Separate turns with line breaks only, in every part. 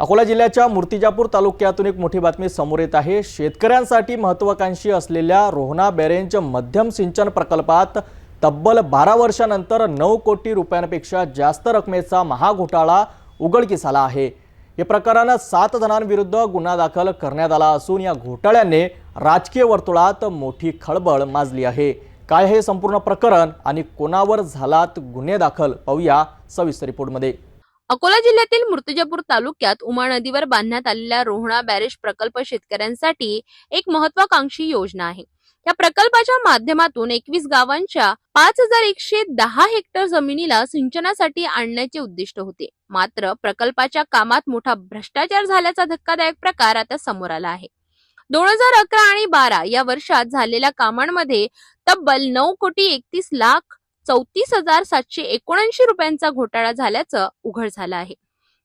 अकोला जिल्ह्याच्या मूर्तिजापूर तालुक्यातून एक मोठी बातमी समोर येत आहे. शेतकऱ्यांसाठी महत्वाकांक्षी असलेल्या रोहना बॅरेंज मध्यम सिंचन प्रकल्पात तब्बल बारा वर्षानंतर नऊ कोटी रुपयांपेक्षा जास्त रकमेचा महाघोटाळा उघडकीस आला आहे. या प्रकारानं सात जणांविरुद्ध गुन्हा दाखल करण्यात आला असून या घोटाळ्याने राजकीय वर्तुळात मोठी खळबळ माजली आहे. काय हे संपूर्ण प्रकरण आणि कोणावर झालात गुन्हे दाखल पाहूया सविस्तर रिपोर्टमध्ये.
अकोला जिल्ह्यातील मूर्तिजापूर तालुक्यात उमा नदीवर बांधण्यात आलेल्या रोहणा बॅरेज प्रकल्प शेतकऱ्यांसाठी एक महत्वाकांक्षी योजना आहे. या प्रकल्पाच्या माध्यमातून एकवीस गावांच्या पाच हजार एकशे दहा हेक्टर जमिनीला सिंचनासाठी आणण्याचे उद्दिष्ट होते. मात्र प्रकल्पाच्या कामात मोठा भ्रष्टाचार झाल्याचा धक्कादायक प्रकार आता समोर आला आहे. दोन हजार अकरा आणि बारा या वर्षात झालेल्या कामांमध्ये तब्बल नऊ कोटी एकतीस लाख चौतीस हजार सातशे एकोणऐंशी रुपयांचा घोटाळा झाल्याचं उघड झालं आहे.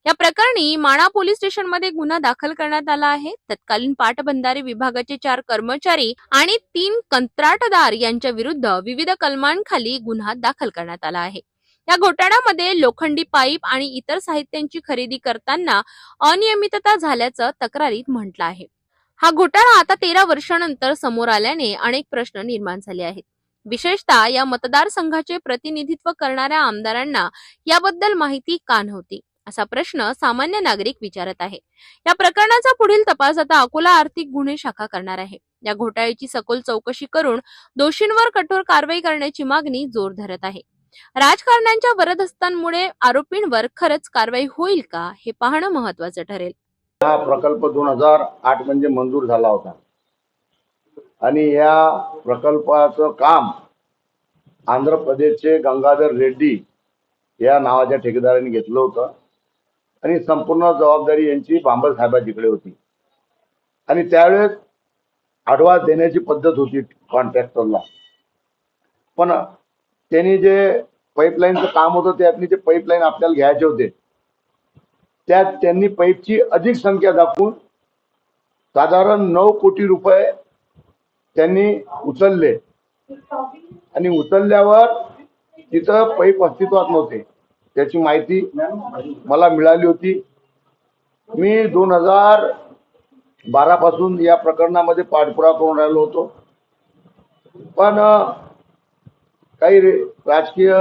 या प्रकरणी माणा पोलीस स्टेशनमध्ये गुन्हा दाखल करण्यात आला आहे. तत्कालीन पाटबंधारे विभागाचे चार कर्मचारी आणि तीन कंत्राटदार यांच्या विरुद्ध विविध कलमांखाली गुन्हा दाखल करण्यात आला आहे. या घोटाळ्यामध्ये लोखंडी पाईप आणि इतर साहित्यांची खरेदी करताना अनियमितता झाल्याचं तक्रारीत म्हटलं आहे. हा घोटाळा आता तेरा वर्षानंतर समोर आल्याने अनेक प्रश्न निर्माण झाले आहेत. विशेषतः या मतदारसंघाचे प्रतिनिधित्व करणाऱ्या आमदारांना याबद्दल माहिती का नव्हती? असा प्रश्न सामान्य नागरिक विचारत आहे. या प्रकरणाचा पुढील तपास आता अकोला आर्थिक गुन्हे शाखा करणार आहे. या घोटाळ्याची सखोल चौकशी करून दोषींवर कठोर कारवाई करण्याची मागणी जोर धरत आहे. राजकारण्यांच्या वरदहस्तांमुळे आरोपींवर खरंच कारवाई होईल का हे पाहणं महत्वाचं ठरेल.
हा प्रकल्प दोन हजार आठ म्हणजे मंजूर झाला होता. आणि या प्रकल्पाचं काम आंध्र प्रदेशचे गंगाधर रेड्डी या नावाच्या ठेकेदाराने घेतलं होतं. आणि संपूर्ण जबाबदारी यांची बांबर साहेबाजीकडे होती. आणि त्यावेळेस आडवा देण्याची पद्धत होती कॉन्ट्रॅक्टरला पण त्यांनी जे पाईपलाईनचं काम होतं त्यातनी जे पाईपलाईन आपल्याला घ्यायचे होते त्यात त्यांनी पाईपची अधिक संख्या दाखवून साधारण नऊ कोटी रुपये त्यांनी उचलले. आणि उचलल्यावर तिथं पैप अस्तित्वात नव्हते. त्याची माहिती मला मिळाली होती. मी दोन हजार बारा पासून या प्रकरणामध्ये पाठपुरावा करून राहिलो होतो. पण काही राजकीय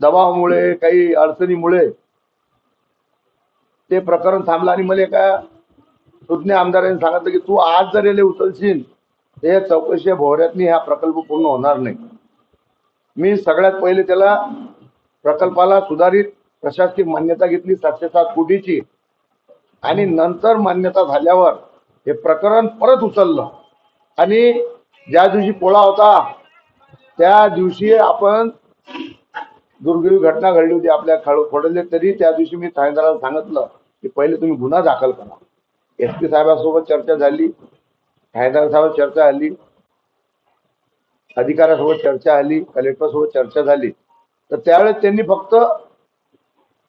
दबावामुळे काही अडचणीमुळे ते प्रकरण थांबलं. आणि मला एका सुज्ञ आमदारांनी सांगितलं की तू आज जर याले उचलशील हे या चौकशी भोवऱ्यातनी हा प्रकल्प पूर्ण होणार नाही. मी सगळ्यात पहिले त्याला प्रकल्पाला सुधारित प्रशासकीय मान्यता घेतली सातशे सात कोटीची. आणि नंतर मान्यता झाल्यावर हे प्रकरण परत उचललं. आणि ज्या दिवशी पोळा होता त्या दिवशी आपण दुर्दैवी घटना घडली होती आपल्या खळ खोडले तरी त्या दिवशी मी ठाणेदाराला सांगितलं की पहिले तुम्ही गुन्हा दाखल करा. एस पी साहेबांसोबत चर्चा झाली. साहेब चर्चा झाली. अधिकाऱ्यासोबत चर्चा झाली. कलेक्टरसोबत चर्चा झाली. तर त्यावेळेस त्यांनी फक्त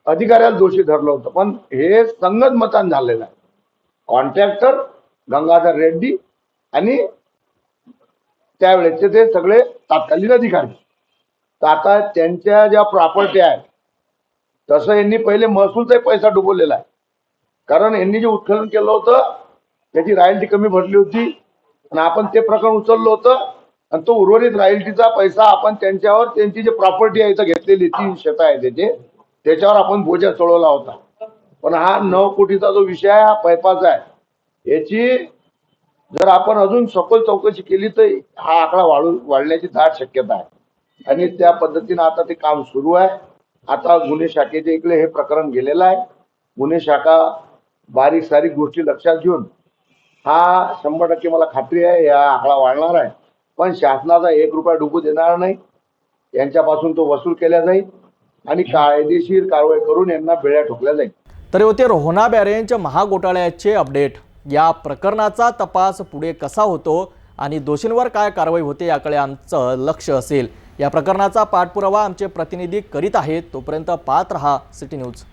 अधिकाऱ्याला दोषी धरलं होतं. पण हे संगत मतान झालेलं आहे. कॉन्ट्रॅक्टर गंगाधर रेड्डी आणि त्यावेळेचे ते सगळे तात्कालीन अधिकारी. तर आता त्यांच्या ज्या प्रॉपर्टी आहेत तसं यांनी पहिले महसूलचाही पैसा डुबवलेला आहे. कारण यांनी जे उत्खनन केलं होतं त्याची रॉयल्टी कमी भरली होती आणि आपण ते प्रकरण उचललं होतं आणि तो उर्वरित रॉयल्टीचा पैसा आपण त्यांच्यावर त्यांची जी प्रॉपर्टी आहे इथं घेतलेली तीन शेतं आहे त्याचे त्याच्यावर आपण बोजा चढवला होता. पण हा नऊ कोटीचा जो विषय आहे हा पैपाचा आहे. याची जर आपण अजून सखोल चौकशी केली तर हा आकडा वाढू वाढण्याची दाट शक्यता आहे. आणि त्या पद्धतीनं आता ते काम सुरू आहे. आता गुन्हे शाखेच्या इकडे हे प्रकरण गेलेलं आहे. गुन्हे शाखा बारीक सारीक गोष्टी लक्षात घेऊन हा शंभर टक्के मला खात्री आहे या आकडा वाढणार आहे. पण शासनाचा एक रुपया डुबू देणार नाही. यांच्यापासून तो वसूल केला जाईल आणि कायदेशीर कारवाई करून यांना बेळ्या ठोकल्या जाईल.
तरी होते रोहना बॅरेंज महाघोटाळ्याचे अपडेट. या प्रकरणाचा तपास पुढे कसा होतो आणि दोषींवर काय कारवाई होते याकडे आमचं लक्ष असेल. या प्रकरणाचा पाठपुरावा आमचे प्रतिनिधी करीत आहेत. तोपर्यंत पाहत रहा सिटी न्यूज.